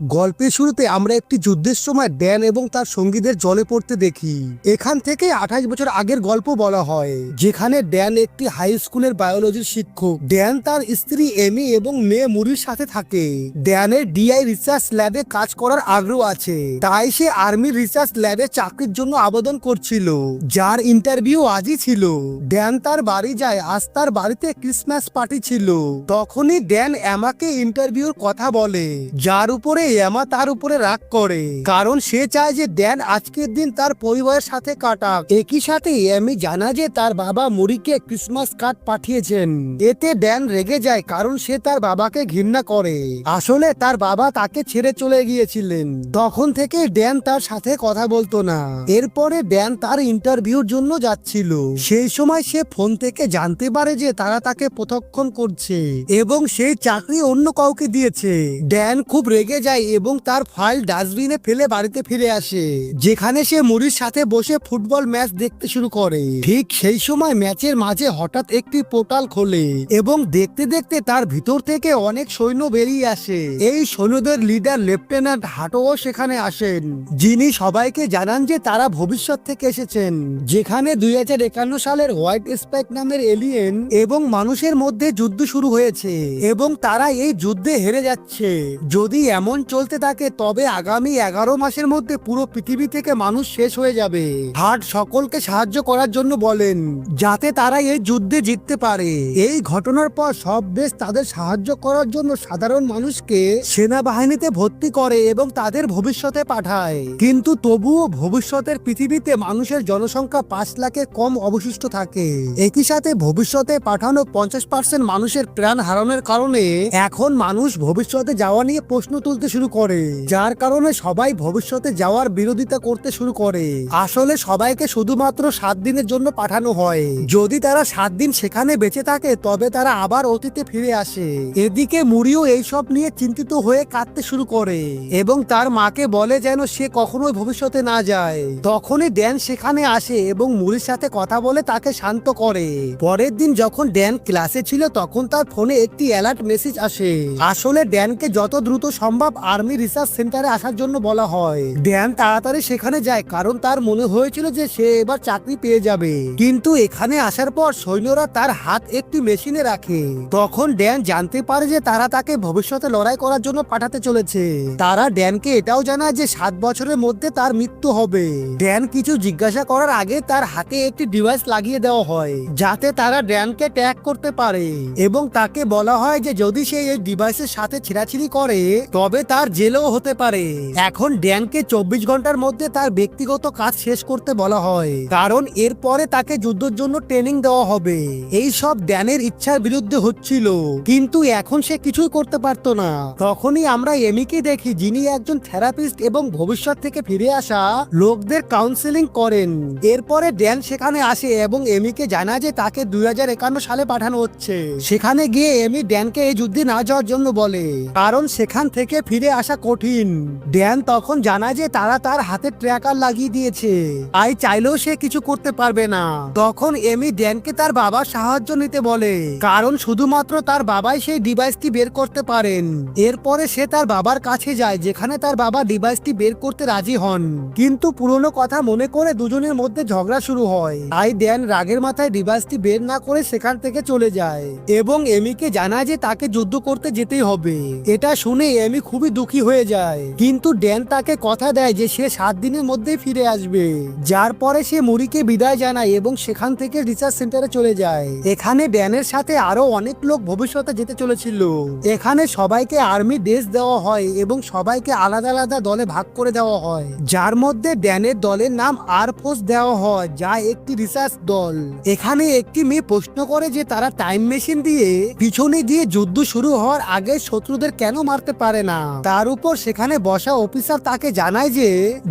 গল্পের শুরুতে আমরা একটি যুদ্ধের সময় ড্যান এবং তার সঙ্গীদের জলে পড়তে দেখি। এখান থেকে আঠাশ বছর আগের গল্প বলা হয়, যেখানে ড্যান একটি হাই স্কুলের বায়োলজির শিক্ষক। ড্যান তার স্ত্রী এমি এবং মেয়ে মুরির সাথে থাকে। ড্যানের ডিআই রিসার্চ ল্যাবে কাজ করার আগ্রহ আছে, তাই সে আর্মি রিসার্চ ল্যাবে চাকরির জন্য আবেদন করছিল, যার ইন্টারভিউ আজই ছিল। ড্যান তার বাড়ি যায়, আজ তার বাড়িতে ক্রিসমাস পার্টি ছিল। তখনই ড্যান এমাকে ইন্টারভিউর কথা বলে, যার উপরে এমা তার উপরে রাগ করে। কারণ সে চায় যে ড্যান আজকের দিন তার পরিবারের সাথে কাটাক। একই সাথে এমি জানা যে তার বাবা মুরিকে ক্রিসমাস কার্ড পাঠিয়েছেন। এতে ড্যান রেগে যায় কারণ সে তার বাবাকে ঘৃণা করে। আসলে তার বাবা তাকে ছেড়ে চলে গিয়েছিলেন। তখন থেকে ড্যান তার সাথে কথা বলতো না। এরপরে ড্যান তার ইন্টারভিউর জন্য যাচ্ছিল। সেই সময় সে ফোন থেকে জানতে পারে যে তারা তাকে প্রতক্ষণ করছে এবং সেই চাকরি অন্য কাউকে দিয়েছে। ড্যান খুব রেগে যায় এবং তার ফাইল ডাস্টবিনে ফেলে বাড়িতে ফিরে আসে, যেখানে সে মুড়ির সাথে বসে ফুটবল ম্যাচ দেখতে শুরু করে। ঠিক সেই সময় ম্যাচের মাঝে হঠাৎ একটি পোর্টাল খোলে এবং দেখতে দেখতে তার ভিতর থেকে অনেক সৈন্য বেরিয়ে আসে। এই সৈন্যদের লিডার লেফটেন্যান্ট হাটোও সেখানে আসেন, যিনি সবাইকে জানান যে তারা ভবিষ্যৎ থেকে এসেছেন, যেখানে দুই হাজার একান্ন সালের হোয়াইট স্পাইক নামের এলিয়েন এবং মানুষের মধ্যে যুদ্ধ শুরু হয়েছে এবং তারা এই যুদ্ধে হেরে যাচ্ছে। যদি এমন চলতে থাকে, তবে আগামী এগারো মাসের মধ্যে পুরো পৃথিবী থেকে মানুষ শেষ হয়ে যাবে। হার্ট সকলকে সাহায্য করার জন্য বলেন, যাতে তারা এই যুদ্ধে জিততে পারে। এই ঘটনার পর সব দেশ তাদের সাহায্য করার জন্য সাধারণ মানুষকে সেনাবাহিনীতে ভর্তি করে এবং তাদের ভবিষ্যতে পাঠায়। কিন্তু তবুও ভবিষ্যতের পৃথিবীতে মানুষের জনসংখ্যা পাঁচ লাখের কম অবশিষ্ট থাকে। একই সাথে ভবিষ্যতে পাঠানো পঞ্চাশ পার্সেন্ট মানুষের প্রাণ হারানোর কারণে এখন মানুষ ভবিষ্যতে যাওয়া নিয়ে প্রশ্ন তুলতে শুরু করে। যার কারণে সবাই ভবিষ্যতে যাওয়ার বিরোধিতা করতে শুরু করে। আসলে সবাইকে শুধুমাত্র সাত দিনের জন্য পাঠানো হয়। যদি তারা সাত দিন সেখানে বেঁচে থাকে, তবে তারা আবার অতীতে ফিরে আসে। এদিকে মুড়িও এইসব নিয়ে চিন্তিত হয়ে কাঁদতে শুরু করে এবং তার মাকে বলে যেন সে কখনোই ভবিষ্যতে না যায়। তখনই ড্যান সেখানে আসে এবং মুড়ির সাথে কথা বলে তাকে শান্ত করে। পরের দিন যখন ড্যান ক্লাসে ছিল, তখন তার ফোনে একটি অ্যালার্ট মেসেজ আসে। আসলে ড্যানকে যত দ্রুত সম্ভব আর্মি রিসার্চ সেন্টারে আসার জন্য বলা হয়। ড্যান তাড়াতাড়ি সেখানে যায়, কারণ তার মনে হয়েছিল যে সে এবার চাকরি পেয়ে যাবে। কিন্তু এখানে আসার পর সৈন্যরা তার হাত একটি মেশিনে রাখে। তখন ড্যান জানতে পারে যে তারা তাকে ভবিষ্যতে লড়াই করার জন্য পাঠাতে চলেছে। তারা ড্যানকে এটাও জানায় যে সাত বছরের মধ্যে তার মৃত্যু হবে। ড্যান কিছু জিজ্ঞাসা করার আগে তার হাতে একটি ডিভাইস লাগিয়ে দেওয়া হয়, যাতে তারা ড্যানকে ট্যাগ করতে পারে। এবং তাকে বলা হয় যে যদি সে এই ডিভাইসের সাথে ছিঁড়াছিড়ি করে, তবে তার জেলও হতে পারে। এখন ড্যানকে চব্বিশ ঘণ্টার মধ্যে তার ব্যক্তিগত কাজ শেষ করতে বলা হয়। কারণ এরপরে তাকে যুদ্ধের জন্য ট্রেনিং দেওয়া হবে। এই সব ড্যানের ইচ্ছার বিরুদ্ধে হচ্ছিল। কিন্তু এখন সে কিছুই করতে পারতো না। তখনই আমরা এমিকে দেখি যিনি একজন থেরাপিস্ট এবং ভবিষ্যৎ থেকে ফিরে আসা লোকদের কাউন্সেলিং করেন। এরপরে ড্যান সেখানে আসে এবং এমিকে জানা যে তাকে দুই হাজার একান্ন সালে পাঠানো হচ্ছে। সেখানে গিয়ে এমি ড্যানকে এই যুদ্ধে না যাওয়ার জন্য বলে। কারণ সেখান থেকে ফিরে আসা কঠিন। ড্যান তখন জানায় যে তারা তার হাতে ট্র্যাকার লাগিয়ে দিয়েছে। আই চাইলেও সে কিছু করতে পারবে না। তখন এমি ড্যানকে তার বাবার সাহায্য নিতে বলে। কারণ শুধুমাত্র তার বাবাই সেই ডিভাইসটি বের করতে পারেন। এরপরে সে তার বাবার কাছে যায়, যেখানে তার বাবা ডিভাইসটি বের করতে রাজি হন। কিন্তু পুরনো কথা মনে করে দুজনের মধ্যে ঝগড়া শুরু হয়। তাই ড্যান রাগের মাথায় ডিভাইসটি বের না করে সেখান থেকে চলে যায়। এবং এমিকে জানায় যে তাকে যুদ্ধ করতে যেতেই হবে। এটা শুনে এমি খুবই দুঃখী হয়ে যায়। কিন্তু ড্যান তাকে কথা দেয় যে সে সাত দিনের মধ্যে ফিরে আসবে। যার পরে সে মুড়িকে বিদায় জানায় এবং সেখান থেকে রিসার্চ সেন্টারে চলে যায়। এখানে ড্যানের সাথে আরও অনেক লোক ভবিষ্যতে যেতে চলেছিল। এখানে সবাইকে আর্মি ড্রেস দেওয়া হয় এবং সবাইকে আলাদা আলাদা দলে ভাগ করে দেওয়া হয়। যার মধ্যে ড্যানের দলের নাম আর ফোর্স দেওয়া হয়, যা একটি রিসার্চ দল। এখানে একটি মেয়ে প্রশ্ন করে যে তারা টাইম মেশিন দিয়ে পিছনে দিয়ে যুদ্ধ শুরু হওয়ার আগে শত্রুদের কেন মারতে পারে না? তার উপর সেখানে বসা অফিসার তাকে জানায় যে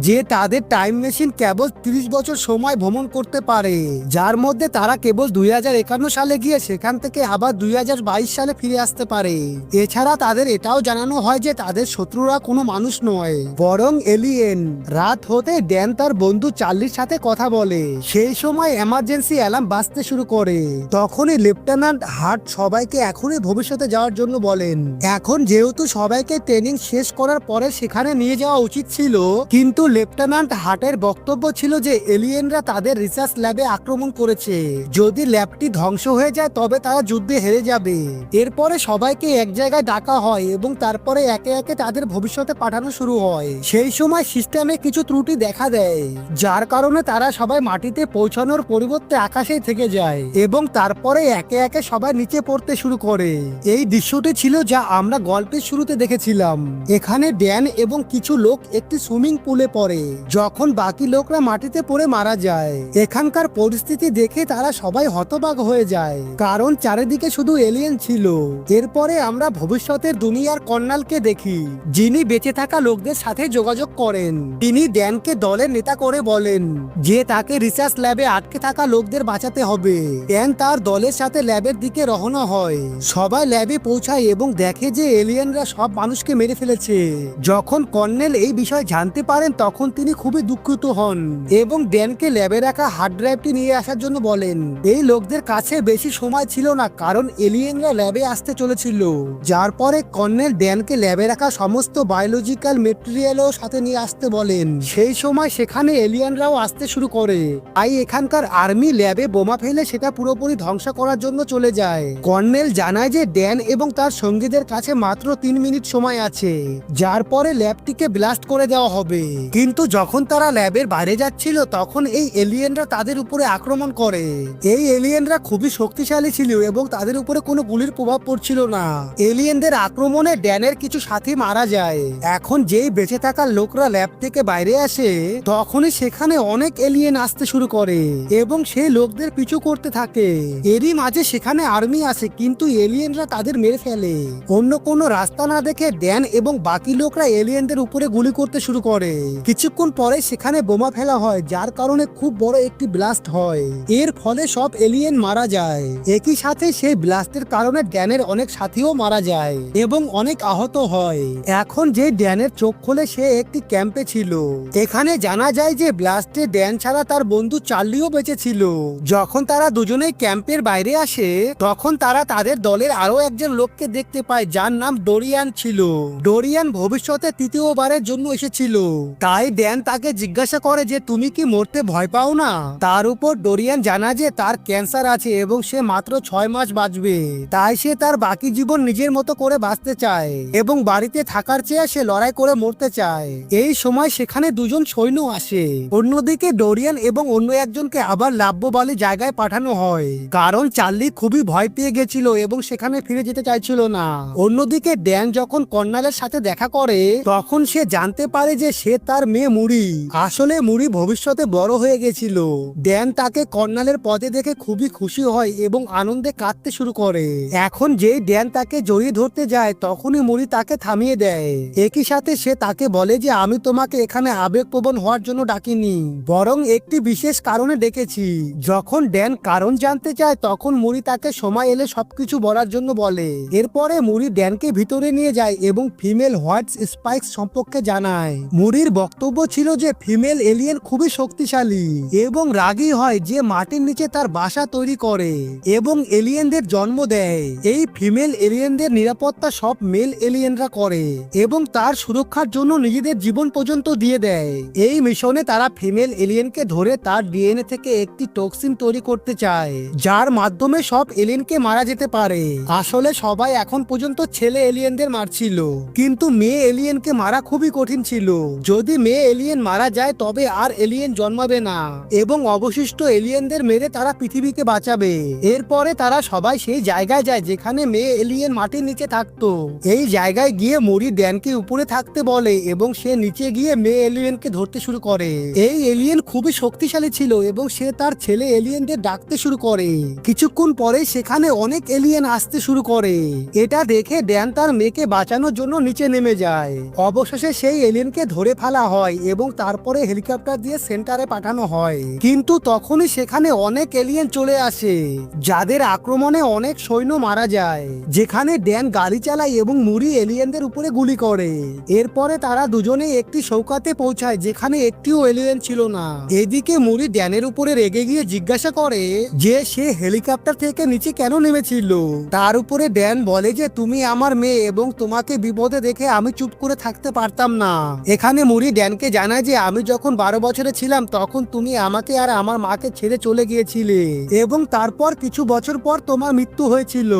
যে তাদের টাইম মেশিন কেবল তিরিশ বছর সময় ভ্রমণ করতে পারে, যার মধ্যে তারা কেবল দুই হাজার একান্ন সালে গিয়ে সেখান থেকে আবার দুই হাজার বাইশ সালে ফিরে আসতে পারে। এছাড়া তাদের এটাও জানানো হয় যে, তাদের শত্রুরা কোনো মানুষ নয়, বরং এলিয়েন রাত হতে ড্যান তার বন্ধু চার্লির সাথে কথা বলে। সেই সময় এমার্জেন্সি অ্যালার্ম বাজতে শুরু করে। তখনই লেফটেন্যান্ট হার্ট সবাইকে এখনই ভবিষ্যতে যাওয়ার জন্য বলেন। এখন যেহেতু সবাইকে ট্রেনিং শেষ করার পরে সেখানে নিয়ে যাওয়া উচিত ছিল। কিন্তু লেফটেন্যান্ট হার্টের বক্তব্য ছিল যে, এলিয়েনরা তাদের রিসার্চ ল্যাবে আক্রমণ করেছে। যদি ল্যাবটি ধ্বংস হয়ে যায়, তবে তারা যুদ্ধে হেরে যাবে। এরপরে সবাইকে এক জায়গায় ডাকা হয় এবং তারপরে একে একে তাদের ভবিষ্যতে পাঠানো শুরু হয়। সেই সময় সিস্টেমে কিছু ত্রুটি দেখা দেয়, যার কারণে তারা সবাই মাটিতে পৌঁছানোর পরিবর্তে আকাশেই থেকে যায় এবং তারপরে একে একে সবাই নিচে পড়তে শুরু করে। এই দৃশ্যটি ছিল যা আমরা গল্পের শুরুতে দেখেছিলাম। এখানে ড্যান এবং কিছু লোক একটি সুইমিং পুলে পড়ে। যখন বাকি লোকরা মাটিতে পড়ে মারা যায়, এখানকার পরিস্থিতি দেখে তারা সবাই হতবাক হয়ে যায়। কারণ চারিদিকে শুধু এলিয়েন ছিল। এরপরে আমরা ভবিষ্যতের দুনিয়ার কর্নালকে দেখি, যিনি বেঁচে থাকা লোকদের সাথে যোগাযোগ করেন। তিনি ড্যানকে দলের নেতা করে বলেন, যে তাকে রিসার্চ ল্যাবে আটকে থাকা লোকদের বাঁচাতে হবে। ড্যান তার দলের সাথে ল্যাবের দিকে রওনা হয়। সবাই ল্যাবে পৌঁছায় এবং দেখে যে এলিয়েনরা সব মানুষকে মেরে ফেলেছে। যখন কর্নেল এই বিষয় জানতে পারেন, তখন তিনি খুবই দুঃখিত হন এবং ড্যানকে ল্যাবে রাখা হার্ড ড্রাইভটি নিয়ে আসার জন্য বলেন, এই লোকদের কাছে বেশি সময় ছিল না, কারণ এলিয়েনরা ল্যাবে আসতে চলেছিল। যার পরে কর্নেল ড্যানকে ল্যাবে রাখা সমস্ত বায়োলজিক্যাল মেটেরিয়ালও সাথে নিয়ে আসতে বলেন। সেই সময় সেখানে এলিয়েনরাও আসতে শুরু করে। তাই এখানকার আর্মি ল্যাবে বোমা ফেলে সেটা পুরোপুরি ধ্বংস করার জন্য চলে যায়। কর্নেল জানায় যে ড্যান এবং তার সঙ্গীদের কাছে মাত্র তিন মিনিট সময় আছে। যার পরে ল্যাবটিকে ব্লাস্ট করে দেওয়া হবে। কিন্তু যখন তারা ল্যাবের বাইরে যাচ্ছিল, তখন এই এলিয়েনরা তাদের উপরে আক্রমণ করে। এই এলিয়েনরা খুবই শক্তিশালী ছিল এবং তাদের উপরে কোনো গুলির প্রভাব পড়ছিল না। এলিয়েনদের আক্রমণে ড্যানের কিছু সাথী মারা যায়। এখন যেই বেঁচে থাকা লোকরা ল্যাব থেকে বাইরে আসে, তখনই সেখানে অনেক এলিয়েন আসতে শুরু করে এবং সেই লোকদের পিছু করতে থাকে। এরই মাঝে সেখানে আর্মি আসে, কিন্তু এলিয়েনরা তাদের মেরে ফেলে। অন্য কোনো রাস্তা না দেখে ড্যান এবং বাকি লোকরা এলিয়েনদের উপরে গুলি করতে শুরু করে। কিছুক্ষণ পরে সেখানে বোমা ফেলা হয়, যার কারণে খুব বড় একটি ব্লাস্ট হয়। এর ফলে সব এলিয়েন মারা যায়। একই সাথে সেই ব্লাস্টের কারণে ড্যানের অনেক সাথীও মারা যায় এবং অনেক আহত হয়। এখন যে ড্যানের চোখ খোলে, সে একটি ক্যাম্পে ছিল। এখানে জানা যায় যে ব্লাস্টে ড্যান ছাড়া তার বন্ধু চার্লিও বেঁচে ছিল। যখন তারা দুজনেই ক্যাম্পের বাইরে আসে, তখন তারা তাদের দলের আরও একজন লোককে দেখতে পায়, যার নাম ডোরিয়ান ছিল। ডোরিয়ান ভবিষ্যতে তৃতীয়বারের জন্য এসেছিল। তাই ড্যান তাকে জিজ্ঞাসা করে যে, তুমি কি মরতে ভয় পাও না? তার উপর ডোরিয়ান জানা যে, তার ক্যান্সার আছে এবং সে মাত্র ছয় মাস বাঁচবে। তাই সে তার বাকি জীবন নিজের মতো করে বাঁচতে চায় এবং বাড়িতে থাকার চেয়ে সে লড়াই করে মরতে চায়। এই সময় সেখানে দুজন সৈন্য আসে। অন্যদিকে ডোরিয়ান এবং অন্য একজনকে আবার লাভ্যবালী জায়গায় পাঠানো হয়। কারণ চার্লি খুবই ভয় পেয়ে গেছিল এবং সেখানে ফিরে যেতে চাইছিল না। অন্যদিকে ড্যান যখন কর্নালের সাথে দেখা করে, তখন সে জানতে পারে যে সে তার মেয়ে মুড়ি। আসলে মুড়ি ভবিষ্যতে বড় হয়ে গেছিল। ড্যান তাকে কর্নালের পদে দেখে খুবই খুশি হয় এবং আনন্দে কাঁদতে শুরু করে। এখন যেই ড্যান তাকে জড়িয়ে ধরতে যায়, তখনই মুড়ি তাকে থামিয়ে দেয়। একই সাথে সে তাকে বলে যে, আমি তোমাকে এখানে আবেগপ্রবণ হওয়ার জন্য ডাকিনি। বরং একটি বিশেষ কারণে ডেকেছি। যখন ড্যান কারণ জানতে চায়, তখন মুড়ি তাকে সময় এলে সবকিছু বলার জন্য বলে। এরপরে মুড়ি ড্যানকে ভিতরে নিয়ে যায় এবং ফিমেল হোয়াইট স্পাইক্স সম্পর্কে জানায়। মুড়ির বক্তব্য ছিল যে ফিমেল এলিয়েন খুবই শক্তিশালী এবং রাগী হয় যে মাটির নিচে তার বাসা তৈরি করে এবং এলিয়েনদের জন্ম দেয়। এই ফিমেল এলিয়েনদের নিরাপত্তা সব মেল এলিয়েনরা করে এবং তার সুরক্ষার জন্য নিজেদের জীবন পর্যন্ত দিয়ে দেয়। এই মিশনে তারা ফিমেল এলিয়েনকে ধরে তার ডিএনএ থেকে একটি টক্সিন তৈরি করতে চায়, যার মাধ্যমে সব এলিয়েনকে মারা যেতে পারে। আসলে সবাই এখন পর্যন্ত ছেলে এলিয়েনদের মারছিল। কিন্তু মেয়ে এলিয়েনকে মারা খুবই কঠিন ছিল। যদি মেয়ে এলিয়েন মারা যায়, তবে আর এলিয়েন জন্মাবে না। এবং অবশিষ্ট এলিয়েনদের মেরে তারা পৃথিবীকে বাঁচাবে। এরপরে তারা সবাই সেই জায়গায় যায় যেখানে মেয়ে এলিয়েন মাটির নিচে থাকতো। এই জায়গায় গিয়ে মরি ড্যানকে উপরে থাকতে বলে এবং সে নিচে গিয়ে মেয়ে এলিয়েনকে ধরতে শুরু করে। এই এলিয়েন খুবই শক্তিশালী ছিল এবং সে তার ছেলে এলিয়েনদের ডাকতে শুরু করে। কিছুক্ষণ পরে সেখানে অনেক এলিয়েন আসতে শুরু করে। এটা দেখে ড্যান তার মেয়েকে বাঁচানোর জন্য নিচে নেমে যায়। অবশেষে সেই এলিয়েনকে ধরে ফেলা হয় এবং তারপরে হেলিকপ্টার দিয়ে সেন্টারে পাঠানো হয়। কিন্তু তখনই সেখানে অনেক এলিয়েন চলে আসে, যাদের আক্রমণে অনেক সৈন্য মারা যায়, যেখানে ড্যান গাড়ি চালায় এবং মুড়ি এলিয়েনদের উপরে গুলি করে। এরপরে তারা দুজনে একটি চৌকাতে পৌঁছায়, যেখানে একটিও এলিয়েন ছিল না। এদিকে মুড়ি ড্যানের উপরে রেগে গিয়ে জিজ্ঞাসা করে যে সে হেলিকপ্টার থেকে নিচে কেন নেমেছিল? তার উপরে ড্যান বলে যে, তুমি আমার মেয়ে এবং তোমাকে বিপদ বিপদে দেখে আমি চুপ করে থাকতে পারতাম না। এখানে মুড়ি ড্যানকে জানায় যে আমি যখন বারো বছরে ছিলাম, তখন তুমি আমাকে আর আমার মাকে ছেড়ে চলে গিয়েছিলে এবং তারপর কিছু বছর পর তোমার মৃত্যু হয়েছিল।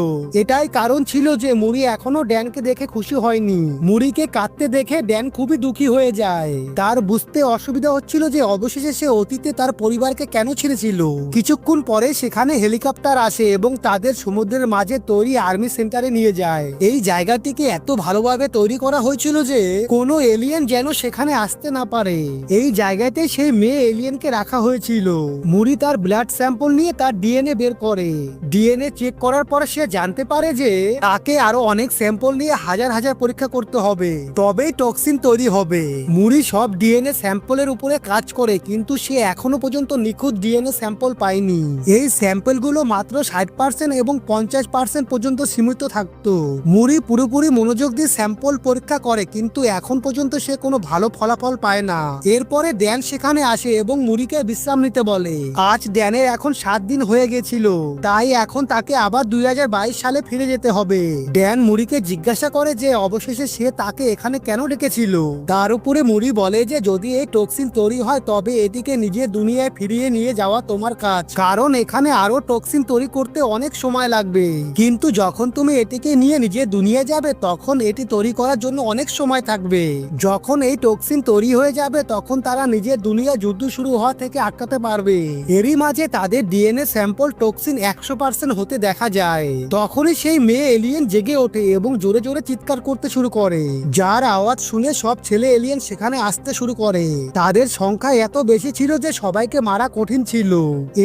এটাই কারণ ছিল যে মুড়ি এখনও ড্যানকে দেখে খুশি হয়নি। মুড়িকে কাঁদতে দেখে ড্যান খুবই দুঃখী হয়ে যায়। তার বুঝতে অসুবিধা হচ্ছিল যে অবশেষে সে অতীতে তার পরিবারকে কেন ছেড়েছিল। কিছুক্ষণ পরে সেখানে হেলিকপ্টার আসে এবং তাদের সমুদ্রের মাঝে তৈরি আর্মি সেন্টারে নিয়ে যায়। এই জায়গাটিকে এত ভালোভাবে তৈরি করা হয়েছিল যে কোনো এলিয়েন যেন সেখানে আসতে না পারে। এই জায়গাতে সেই মেয়ে এলিয়েনকে রাখা হয়েছিল। মুড়ি তার ব্লাড স্যাম্পল নিয়ে তার ডিএনএ বের করে। ডিএনএ চেক করার পর সে জানতে পারে যে তাকে আরও অনেক স্যাম্পল নিয়ে হাজার হাজার পরীক্ষা করতে হবে। তবেই টক্সিন তৈরি হবে। মুড়ি সব ডিএনএ স্যাম্পলের উপরে কাজ করে, কিন্তু সে এখনও পর্যন্ত নিখুঁত ডিএনএ স্যাম্পল পায়নি। এই স্যাম্পলগুলো মাত্র ষাট পার্সেন্ট এবং পঞ্চাশ পার্সেন্ট পর্যন্ত সীমিত থাকতো। মুড়ি পুরোপুরি মনোযোগ দিয়ে স্যাম্পল পরীক্ষা করে, কিন্তু এখন পর্যন্ত সে কোনো ভালো ফলাফল পায় না। এরপরে ড্যান সেখানে আসে এবং মুড়িকে বিশ্রাম নিতে বলে। আজ ড্যানের এখন সাত দিন হয়ে গেছিল, তাই এখন তাকে আবার দুই হাজার বাইশ সালে ফিরে যেতে হবে। ড্যান মুড়িকে জিজ্ঞাসা করে যে, অবশেষে সে তাকে এখানে কেন ডেকেছিল? তার উপরে মুড়ি বলে যে, যদি এই টক্সিন তৈরি হয়, তবে এটিকে নিজের দুনিয়ায় ফিরিয়ে নিয়ে যাওয়া তোমার কাজ। কারণ এখানে আরও টক্সিন তৈরি করতে অনেক সময় লাগবে। কিন্তু যখন তুমি এটিকে নিয়ে নিজের দুনিয়া যাবে, তখন এটি তৈরি করার জন্য অনেক সময় থাকবে। যখন এই টক্সিন তৈরি হয়ে যাবে, তখন তারা নিজের দুনিয়া যুদ্ধ শুরু হওয়া থেকে আটকাতে পারবে। এরই মাঝে তাদের ডিএনএ স্যাম্পল টক্সিন একশো পার্সেন্ট হতে দেখা যায়। তখনই সেই মেয়ে এলিয়েন জেগে ওঠে এবং জোরে জোরে চিৎকার করতে শুরু করে। যার আওয়াজ শুনে সব ছেলে এলিয়েন সেখানে আসতে শুরু করে। তাদের সংখ্যা এত বেশি ছিল যে সবাইকে মারা কঠিন ছিল।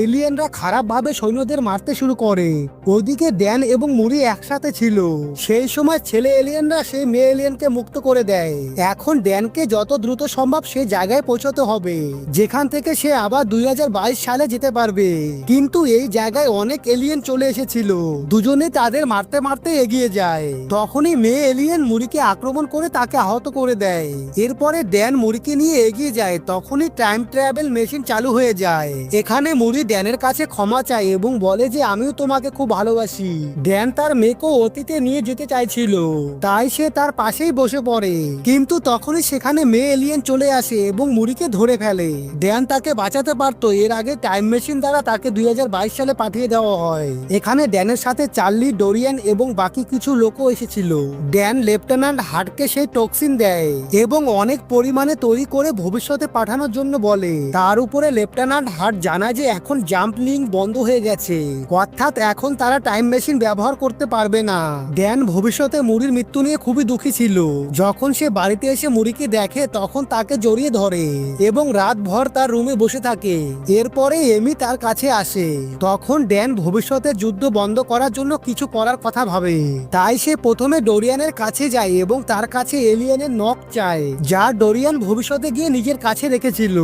এলিয়েনরা খারাপ ভাবে সৈন্যদের মারতে শুরু করে। ওদিকে ড্যান এবং মুড়ি একসাথে ছিল। সেই সময় ছেলে এলিয়েনরা সেই মেয়ে এলিয়েনকে মুক্ত করে দেয়। এখন ড্যানকে যত দ্রুত সম্ভব সেই জায়গায় পৌঁছতে হবে। যেখান থেকে সে আবার দুই সালে যেতে পারবে। কিন্তু এই জায়গায় অনেক এলিয়েন চলে এসেছিল। দুজনে তাদের মারতে মারতে এগিয়ে যায়। তখনই মেয়ে এলিয়েন মুড়িকে আক্রমণ করে তাকে আহত করে দেয়। এরপরে ড্যান মুড়িকে নিয়ে এগিয়ে যায়। তখনই টাইম ট্রাভেল মেশিন চালু হয়ে যায়। এখানে মুড়ি ড্যানের কাছে ক্ষমা চায় এবং বলে যে, আমিও তোমাকে খুব ভালোবাসি। ড্যান তার মেয়েকেও অতীতে নিয়ে যেতে চাইছিল। তাই সে তার পাশেই বসে পড়ে। কিন্তু তখনই সেখানে মেয়ে এলিয়েন চলে আসে এবং মুড়িকে ধরে ফেলে। ড্যান তাকে বাঁচাতে পারতো, এর আগে টাইম মেশিন দ্বারা তাকে দুই সালে পাঠিয়ে দেওয়া হয়। এখানে ড্যানের সাথে চার্লি, ডোরিয়ান এবং বাকি কিছু লোকও এসেছিল। ড্যান লেফটেন্যান্ট হার্টকে সেই টক্সিন দেয় এবং অনেক পরিমাণে তৈরি করে ভবিষ্যতে পাঠানোর জন্য বলে। তার উপরে লেফটেন্যান্ট হার্ট জানায় যে এখন জাম্প লিঙ্ক বন্ধ হয়ে গেছে। অর্থাৎ এখন তারা টাইম মেশিন ব্যবহার করতে পারবে না। ড্যান ভবিষ্যতে মুড়ির মৃত্যু নিয়ে খুবই দুঃখী ছিল। যখন সে বাড়িতে এসে মুড়িকে দেখে, তখন তাকে জড়িয়ে ধরে এবং রাতভর তার রুমে বসে থাকে। এরপরে এমি তার কাছে আসে। তখন ড্যান ভবিষ্যতে যুদ্ধ বন্ধ করার জন্য কিছু করার কথা ভাবে। তাই সে প্রথমে ডোরিয়ানের কাছে যায় এবং তার কাছে এলিয়েনের নখ চায়, যা ডোরিয়ান ভবিষ্যতে গিয়ে নিজের কাছে রেখেছিল।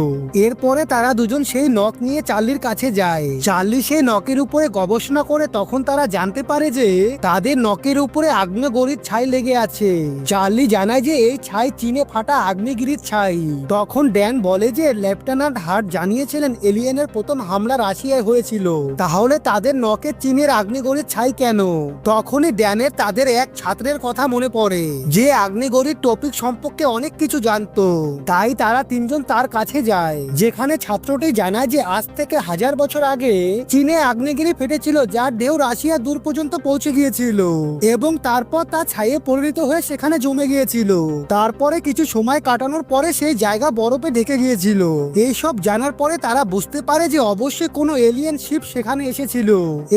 এরপরে তারা দুজন সেই নখ নিয়ে চার্লির কাছে যায়। চার্লি সেই নখের উপরে গবেষণা করে তখন তারা জানতে পারে যে, তাদের নখের উপরে আগ্নেয়গিরির ছাই লেগে আছে। চার্লি জানায় যে এই ছাই চীনে ফাটা আগ্নেয়গিরির ছাই। তখন ড্যান বলে যে লেফটেন্যান্ট হার্ট জানিয়েছিলেন এলিয়েনের প্রথম হামলা রাশিয়ায় হয়েছিল। তাহলে তাদের নখের চীনের আগ্নেয়গিরির ছাই কেন? তখনই ড্যানের তাদের এক ছাত্রের কথা মনে পড়ে। যে আগ্নেয়গিরির টপিক সম্পর্কে অনেক কিছু জানতো। তাই তারা তিনজন তার কাছে যায়। যেখানে ছাত্রটি জানায় যে আজ থেকে হাজার বছর আগে চীনে আগ্নেয়গিরি ফেটেছিল, যার ঢেউ রাশিয়া দূর পর্যন্ত পৌঁছে গিয়েছিল এবং তারপর তা ছাইয়ে পরিণত হয়ে সেখানে জমে গিয়েছিল। তারপরে কিছু সময় কাটানোর পরে সেই জায়গা বরফে ঢেকে গিয়েছিল। এইসব জানার পরে তারা বুঝতে পারে যে অবশ্যই কোনো এলিয়েন শিপ সেখানে এসেছিল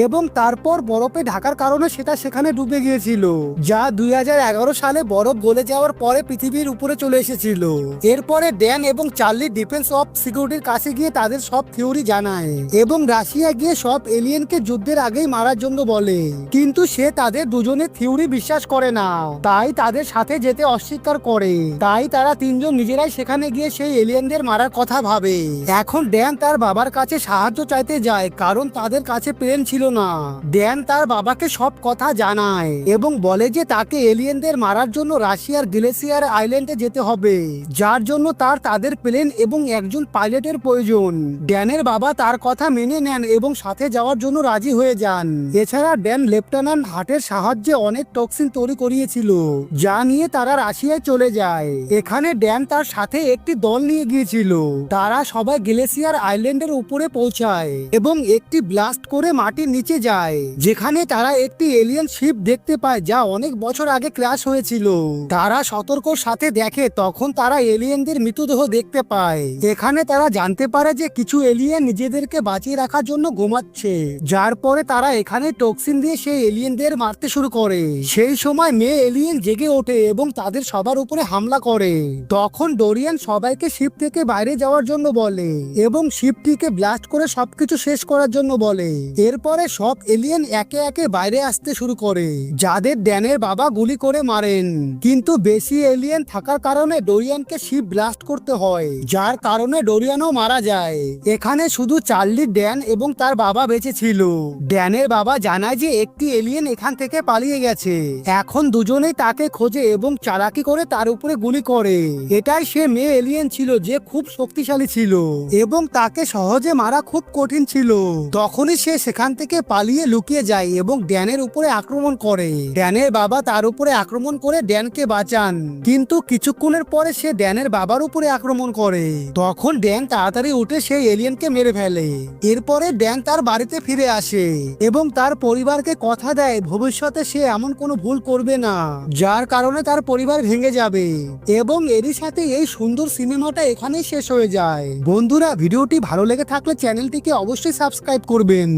এবং তারপর বরফে ঢাকার কারণে সেটা সেখানে ডুবে গিয়েছিল, যা দুই সালে বরফ গলে যাওয়ার পরে পৃথিবীর উপরে চলে এসেছিল। এরপরে ড্যান এবং চার্লি ডিফেন্স অফ সিকিউরিটির কাছে গিয়ে তাদের সব থিওরি জানায় এবং রাশিয়া গিয়ে সব এলিয়েনকে যুদ্ধের আগেই মারার জন্য বলে। কিন্তু সে তাদের দুজনের থিওরি বিশ্বাস করে না। তাই তাদের সাথে যেতে অস্বীকার করে। তাই তারা তিনজন নিজেরাই সেখানে গিয়ে সেই এলিয়েনদের মারার কথা ভাবে। এখন ড্যান তার বাবার কাছে সাহায্য চাইতে যায়, কারণ তাদের কাছে প্লেন ছিল না। ড্যান তার বাবাকে সব কথা জানায় এবং বলে যে তাকে এলিয়েনদের মারার জন্য রাশিয়ার গ্লেসিয়ার আইল্যান্ডে যেতে হবে, যার জন্য তার তাদের প্লেন এবং একজন পাইলটের প্রয়োজন। ড্যানের বাবা তার কথা মেনে নেন এবং সাথে যাওয়ার জন্য রাজি হয়ে যান। এছাড়া ড্যান লেফটেন্যান্ট হাটের সাহায্যে অনেক টক্সিন তৈরি করিয়েছিল। যা নিয়ে তারা রাশিয়ায় চলে যায়। এখানে ড্যান তার সাথে একটি দল নিয়ে গিয়েছিল। তারা সবাই গ্লেসিয়ার আইল্যান্ডের উপরে পৌঁছায় এবং একটি ব্লাস্ট করে মাটির নিচে যায়। যেখানে তারা একটি এলিয়েন শিপ দেখতে পায় যা অনেক বছর আগে ক্র্যাশ হয়েছিল। তারা সতর্কর সাথে দেখে তখন তারা এলিয়েনদের মৃতদেহ দেখতে পায়। এখানে তারা জানতে পারে যে কিছু এলিয়েন নিজেদেরকে বাঁচিয়ে রাখার জন্য ঘুমাচ্ছে। যার পরে তারা এখানে টক্সিন দিয়ে সেই এলিয়েনদের মারতে শুরু করে। সেই সময় মেয়ে এলিয়েন জেগে ওঠে এবং তাদের সবার উপরে হামলা করে। তখন ডোরিয়ান সবাইকে শিপ থেকে বাইরে যাওয়ার জন্য বলে এবং শিপটিকে ব্লাস্ট করে সবকিছু শেষ করার জন্য বলে। এরপরে সব এলিয়েন একে একে বাইরে আসতে শুরু করে, যাদের ড্যানের বাবা গুলি করে মারেন। কিন্তু বেশি এলিয়েন থাকার কারণে ডোরিয়ানকে শিপ ব্লাস্ট করতে হয়, যার কারণে ডোরিয়ানও মারা যায়। এখানে শুধু চার্লি, ড্যান এবং তার বাবা বেঁচে ছিল। ড্যানের বাবা জানায় যে একটি এলিয়েন এখান থেকে পালিয়ে গেছে। এখন দুজনেই তাকে খোঁজে এবং চালাকি করে তার উপরে গুলি করে। এটাই সে মেয়ে এলিয়েন ছিল যে খুব শক্তিশালী ছিল এবং তাকে সহজে মারা খুব কঠিন ছিল। তখনই সে সেখান থেকে পালিয়ে লুকিয়ে যায় এবং ড্যানের উপরে আক্রমণ করে। ড্যানের বাবা তার উপরে আক্রমণ করে ড্যানকে বাঁচান। কিন্তু কিছুক্ষণের পরে সে ড্যানের বাবার উপরে আক্রমণ করে। তখন ড্যান তাড়াতাড়ি উঠে সেই এলিয়েনকে মেরে ফেলে। এরপরে ড্যান তার বাড়িতে ফিরে আসে এবং তার পরিবারকে কথা দেয়, ভবিষ্যতে সে এমন কোনো ভুল করবে না। যার কারণে তার পরিবার ভেঙে যাবে এবং এরই সাথে এই সুন্দর সিনেমাটা এখানেই শেষ হয়ে যায়। বন্ধুরা, ভিডিওটি ভালো লেগে থাকলে চ্যানেলটিকে অবশ্যই সাবস্ক্রাইব করবেন।